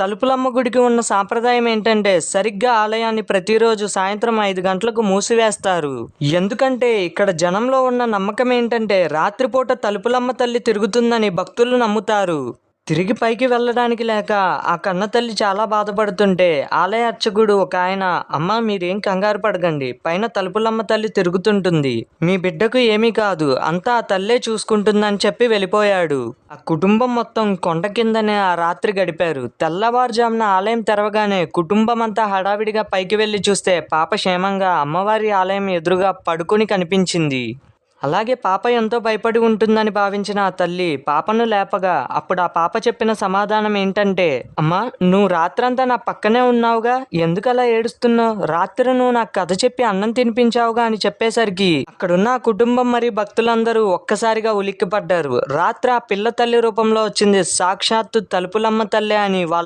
తలుపులమ్మ గుడికి ఉన్న సాంప్రదాయం ఏంటంటే సరిగ్గా ఆలయాన్ని ప్రతిరోజు సాయంత్రం ఐదు గంటలకు మూసివేస్తారు. ఎందుకంటే ఇక్కడ జనంలో ఉన్న నమ్మకం ఏంటంటే రాత్రిపూట తలుపులమ్మ తల్లి తిరుగుతుందని భక్తులు నమ్ముతారు. తిరిగి పైకి వెళ్ళడానికి లేక ఆ కన్న తల్లి చాలా బాధపడుతుంటే ఆలయ అర్చకుడు ఒక ఆయన అమ్మ మీరేం కంగారు పడకండి. పైన తలుపులమ్మ తల్లి తిరుగుతుంటుంది. మీ బిడ్డకు ఏమీ కాదు. అంతా ఆ తల్లే చూసుకుంటుందని చెప్పి వెళ్ళిపోయాడు. ఆ కుటుంబం మొత్తం కొండ కిందనే ఆ రాత్రి గడిపారు. తెల్లవారుజామున ఆలయం తెరవగానే కుటుంబం అంతా హడావిడిగా పైకి వెళ్ళి చూస్తే పాప క్షేమంగా అమ్మవారి ఆలయం ఎదురుగా పడుకొని కనిపించింది. అలాగే పాప ఎంతో భయపడి ఉంటుందని భావించిన ఆ తల్లి పాపను లేపగా అప్పుడు ఆ పాప చెప్పిన సమాధానం ఏంటంటే అమ్మా నువ్వు రాత్రంతా నా పక్కనే ఉన్నావుగా ఎందుకలా ఏడుస్తున్నావు? రాత్రి నువ్వు నాకు కథ చెప్పి అన్నం తినిపించావుగా అని చెప్పేసరికి అక్కడున్న ఆ కుటుంబం మరియు భక్తులందరూ ఒక్కసారిగా ఉలిక్కిపడ్డారు. రాత్రి ఆ పిల్ల తల్లి రూపంలో వచ్చింది సాక్షాత్తు తలుపులమ్మ తల్లి అని వాళ్ళ